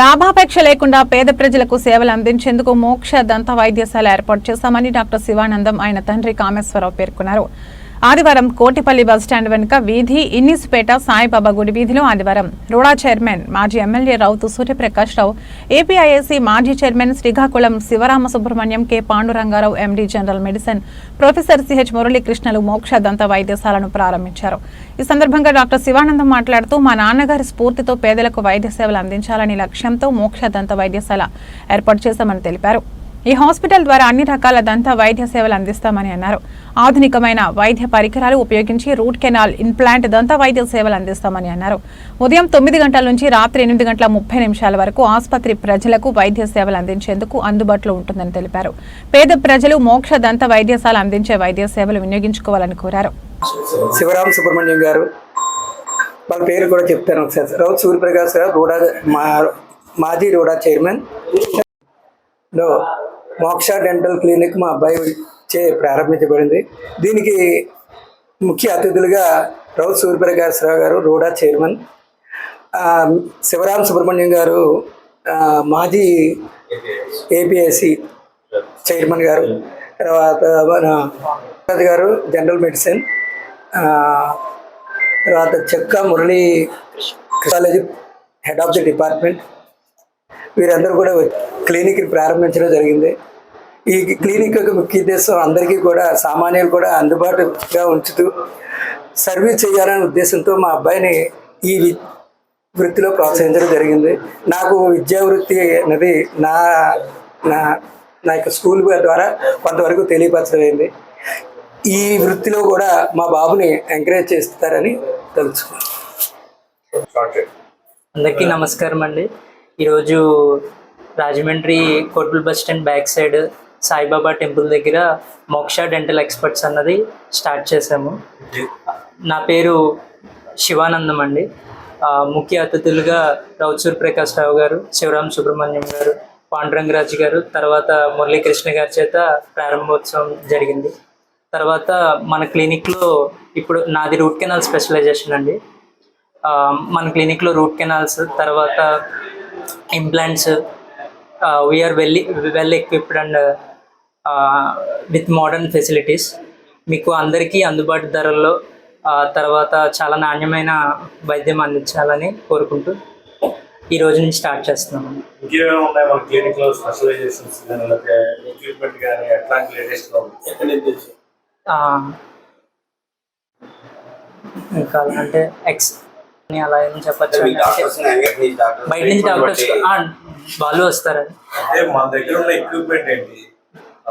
లాభాపేక్ష లేకుండా పేద ప్రజలకు సేవలు అందించేందుకు మోక్ష దంత వైద్యశాల ఏర్పాటు చేశామని డాక్టర్ శివానందం ఆయన తండ్రి కామేశ్వరరావు పేర్కొన్నారు. ఆదివారం కోటిపల్లి బస్టాండ్ వెనుక వీధి ఇన్నిస్పేట సాయిబాబా గుడి వీధిలో ఆదివారం రూడా చైర్మన్ మాజీ ఎమ్మెల్యే రౌతు సూర్యప్రకాష్ రావు ఏపీఐఏసీ మాజీ chairman Srikakulam Sivarama Subrahmanyam K Pandurangarao MD general medicine professor CH మురళీకృష్ణలు మోక్ష దంత వైద్యశాలను ప్రారంభించారు. ఈ సందర్భంగా డాక్టర్ శివానందం మాట్లాడుతూ మా నాన్నగారి స్ఫూర్తితో పేదలకు వైద్య సేవలు అందించాలని లక్ష్యంతో మోక్ష దంత వైద్యశాల ఏర్పాటు చేశామని తెలిపారు. ఈ హాస్పిటల్ ద్వారా అన్ని రకాల దంత వైద్య సేవలు అందిస్తామని అన్నారు. ఆధునికమైన వైద్య పరికరాలు ఉపయోగించి రూట్ కెనాల్ ఇంప్లాంట్ దంత వైద్య సేవలు అందిస్తామని అన్నారు. ఉదయం తొమ్మిది గంటల నుంచి రాత్రి ఎనిమిది గంటల ముప్పై నిమిషాల వరకు ఆసుపత్రి ప్రజలకు వైద్య సేవలు అందించేందుకు అందుబాటులో ఉంటుందని తెలిపారు. పేద ప్రజలు మోక్ష దంత వైద్యశాల అందించే వైద్య సేవలు వినియోగించుకోవాలని కోరారు. శివరామ సుబ్రహ్మణ్యం గారు వాళ్ళ పేరు కూడా చెప్తాను ఒకసారి. రావు సూర్యప్రకాష్ గారు రూడా మా మాజీ RUDA chairman. Moksha dental clinic మా అబ్బాయి చే ప్రారంభించబడింది. దీనికి ముఖ్య అతిథులుగా రావు సూర్యప్రకాశ్ రావు గారు రూడా చైర్మన్ శివరామ్ సుబ్రహ్మణ్యం గారు మాజీ ఏపీఎస్సి చైర్మన్ గారు తర్వాత మన గారు జనరల్ మెడిసిన్ తర్వాత చెక్క Murali college head of the department వీరందరూ కూడా క్లినిక్ ప్రారంభించడం జరిగింది. ఈ క్లినిక్ యొక్క ముఖ్య ఉద్దేశం అందరికీ కూడా సామాన్యులు కూడా అందుబాటుగా ఉంచుతూ సర్వీస్ చేయాలనే ఉద్దేశంతో మా అబ్బాయిని ఈ వి- వృత్తిలో ప్రోత్సహించడం జరిగింది. నాకు విద్యా వృత్తి అనేది నా నా నా యొక్క స్కూల్ ద్వారా కొంతవరకు తెలియపరచడమైంది. ఈ వృత్తిలో కూడా మా బాబుని ఎంకరేజ్ చేస్తారని తెలుసుకున్నాను అందరికీ నమస్కారం అండి ఈరోజు Rajahmundry Kotla bus stand back side Saibaba temple దగ్గర మోక్ష డెంటల్ ఎక్స్పర్ట్స్ అన్నది స్టార్ట్ చేశాము. నా పేరు శివానందం అండి. ముఖ్య అతిథులుగా రౌచూర్ ప్రకాష్ రావు గారు శివరాం సుబ్రహ్మణ్యం గారు పాండురంగరాజు గారు తర్వాత మురళీకృష్ణ గారి చేత ప్రారంభోత్సవం జరిగింది. తర్వాత మన క్లినిక్లో ఇప్పుడు నాది రూట్ కెనాల్ స్పెషలైజేషన్ అండి. మన క్లినిక్లో రూట్ కెనాల్స్ తర్వాత implants we are well well equipped and with modern facilities మీకు అందరికీ అందుబాటు ధరల్లో తర్వాత చాలా నాణ్యమైన వైద్యం అందించాలని కోరుకుంటూ ఈ రోజు నుంచి స్టార్ట్ ఆ, ఇంకా అంటే ఎక్స్ అని అలా ఏం చెప్పచ్చు బయట నుంచి డాక్టర్స్ వాళ్ళు వస్తారండి అంటే మన దగ్గర ఉన్న ఎక్విప్మెంట్ ఏంటి?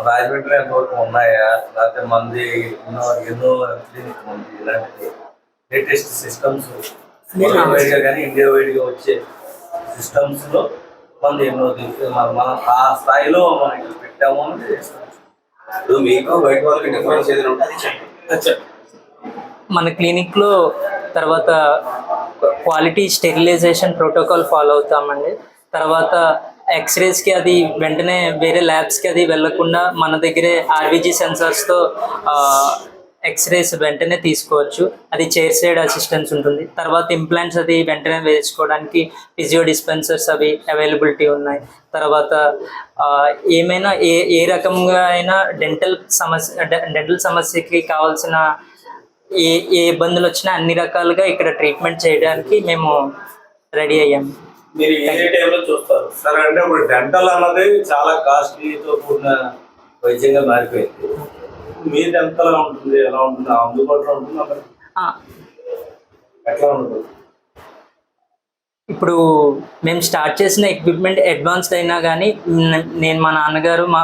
రాజమండ్రి ఎంతవరకు ఉన్నాయా? లేకపోతే మంది ఎన్నో ఎన్నో క్లినిక్ ఉంది ఇలాంటి లేటెస్ట్ సిస్టమ్స్ కానీ ఇండియా వైడ్గా వచ్చే సిస్టమ్స్లో మంది ఎన్నో మన- ఆ స్థాయిలో మనం ఇక్కడ పెట్టాము అని ఇప్పుడు మీకు బయట వాళ్ళకి డిఫరెన్స్ ఏదైనా ఉంటే అది చెప్పండి. మన క్లినిక్లో తర్వాత క్వాలిటీ స్టెరిలైజేషన్ ప్రోటోకాల్ ఫాలో అవుతామండి. తర్వాత ఎక్స్రేస్కి అది వెంటనే వేరే ల్యాబ్స్కి అది వెళ్ళకుండా మన దగ్గరే ఆర్వీజీ సెన్సార్స్తో ఎక్స్రేస్ వెంటనే తీసుకోవచ్చు. అది చైర్ సైడ్ అసిస్టెన్స్ ఉంటుంది. తర్వాత ఇంప్లాంట్స్ అది వెంటనే వేసుకోవడానికి ఫిజియో డిస్పెన్సర్స్ అవి అవైలబిలిటీ ఉన్నాయి. తర్వాత ఏమైనా ఏ ఏ రకంగా అయినా డెంటల్ సమస్య డెంటల్ సమస్యకి కావాల్సిన ఏ ఏ ఇబ్బందులు వచ్చినా అన్ని రకాలుగా ఇక్కడ ట్రీట్మెంట్ చేయడానికి మేము రెడీ అయ్యాం. మీరు ఏ టైంలో చూస్తారు? సరే అంటే ఇప్పుడు డెంటల్ అన్నది చాలా కాస్ట్లీతో కూడిన వైద్యంగా మారిపోయింది. మీది ఎంతలా ఉంటుంది ఎలా ఉంటుంది అందుబాటులో ఉంటుందా ఎట్లా ఉంటుంది? ఇప్పుడు మేము స్టార్ట్ చేసిన ఎక్విప్మెంట్ అడ్వాన్స్డ్ అయినా కానీ నేను మా నాన్నగారు మా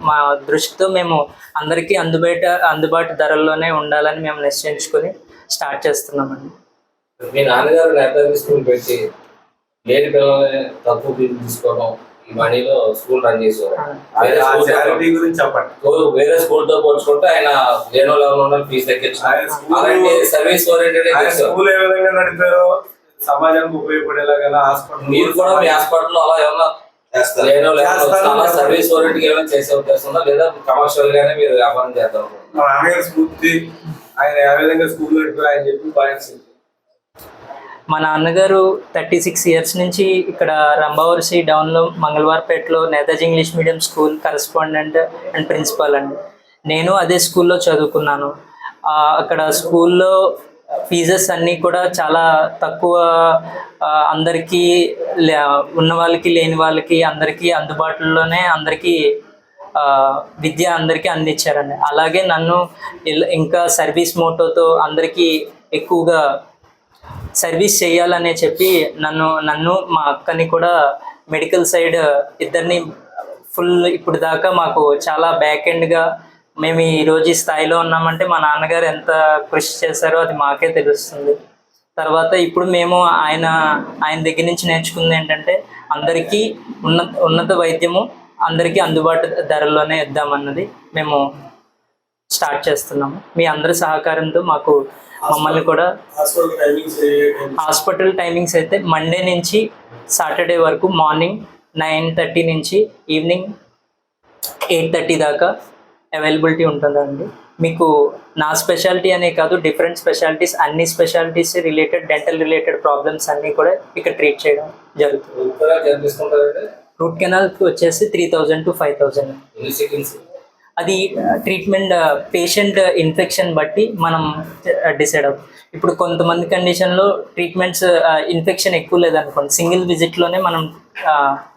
మా దృష్టితో మేము అందరికీ అందుబాటు అందుబాటు ధరల్లోనే ఉండాలని మేము నిశ్చయించుకొని స్టార్ట్ చేస్తున్నామండి. మీ నాన్నగారు నేతాజీ స్కూల్ పెట్టి లేని పిల్లల్ని తక్కువ ఫీజు తీసుకోవడం ఈ మనీలో స్కూల్ రన్ చేసేవారు. వేరే ఆ స్కూల్ చారిటీ గురించి చెప్పండి. తో- వేరే స్కూల్తో పోల్చుకుంటే ఆయన లేని వాళ్ళు ఫీజు తగ్గించారు సర్వీస్ ఓరియంటెడ్ స్కూల్ ఏ విధంగా నడిపారో సమాజానికి ఉపయోగపడేలాగా హాస్పిటల్ మీరు కూడా మీ హాస్పిటల్ అలా ఏమన్నా సర్వీస్ ఏమైనా చేసే ఉద్దేశం ఉందా? లేదా కమర్షియల్ గానే మీరు వ్యాపారం చేద్దాం అనుకుంటున్నారా? మా నాన్నగారి స్ఫూర్తి. ఆయన ఏ విధంగా స్కూల్ ఆయన చెప్పి మా నాన్నగారు థర్టీ సిక్స్ ఇయర్స్ నుంచి ఇక్కడ రంభావరసి డౌన్లో మంగళవారపేటలో Netaji English medium school correspondent and principal అండి. నేను అదే స్కూల్లో చదువుకున్నాను. ఆ, అక్కడ స్కూల్లో ఫీజెస్ అన్నీ కూడా చాలా తక్కువ అందరికీ లే- ఉన్న వాళ్ళకి లేని వాళ్ళకి అందరికీ అందుబాటులోనే అందరికీ విద్య అందరికీ అందించారండి. అలాగే నన్ను ఇంకా సర్వీస్ మోటోతో అందరికీ ఎక్కువగా సర్వీస్ చేయాలనే చెప్పి నన్ను నన్ను మా అక్కని కూడా మెడికల్ సైడ్ ఇద్దరిని ఫుల్ ఇప్పుడు దాకా మాకు చాలా బ్యాక్ ఎండ్గా మేము ఈ రోజు ఈ స్థాయిలో ఉన్నామంటే మా నాన్నగారు ఎంత కృషి చేశారో అది మాకే తెలుస్తుంది. తర్వాత ఇప్పుడు మేము ఆయన ఆయన దగ్గర నుంచి నేర్చుకుంది ఏంటంటే అందరికీ ఉన్నత ఉన్నత వైద్యము అందరికీ అందుబాటు ధరలోనే ఇద్దామన్నది మేము స్టార్ట్ చేస్తున్నాము. మీ అందరి సహకారంతో మాకు మమ్మల్ని కూడా హాస్పిటల్ టైమింగ్స్ హాస్పిటల్ టైమింగ్స్ అయితే మండే నుంచి సాటర్డే వరకు మార్నింగ్ నైన్ థర్టీ నుంచి ఈవినింగ్ ఎయిట్ థర్టీ దాకా అవైలబిలిటీ ఉంటుందండి. మీకు నా స్పెషాలిటీ అనే కాదు డిఫరెంట్ స్పెషాలిటీస్ అన్ని specialities related dental related problems అన్నీ కూడా ఇక్కడ ట్రీట్ చేయడం జరుగుతుంది. రూట్ కెనాల్కి వచ్చేసి three thousand to five thousand అది ట్రీట్మెంట్ పేషెంట్ ఇన్ఫెక్షన్ బట్టి మనం డిసైడ్ అవుతాం. ఇప్పుడు కొంతమంది కండిషన్లో ట్రీట్మెంట్స్ ఇన్ఫెక్షన్ ఎక్కువ లేదనుకోండి సింగిల్ విజిట్లోనే మనం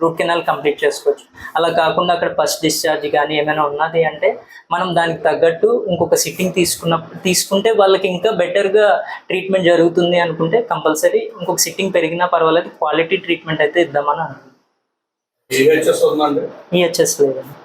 రూట్ కెనాల్ కంప్లీట్ చేసుకోవచ్చు. అలా కాకుండా అక్కడ ఫస్ట్ డిశ్చార్జ్ కానీ ఏమైనా ఉన్నది అంటే మనం దానికి తగ్గట్టు ఇంకొక సిట్టింగ్ తీసుకున్న తీసుకుంటే వాళ్ళకి ఇంకా బెటర్గా ట్రీట్మెంట్ జరుగుతుంది అనుకుంటే కంపల్సరీ ఇంకొక సిట్టింగ్ పెరిగినా పర్వాలేదు క్వాలిటీ ట్రీట్మెంట్ అయితే ఇద్దామని అనుకుంటున్నాం. ఈహెచ్ఎస్ లేదండి.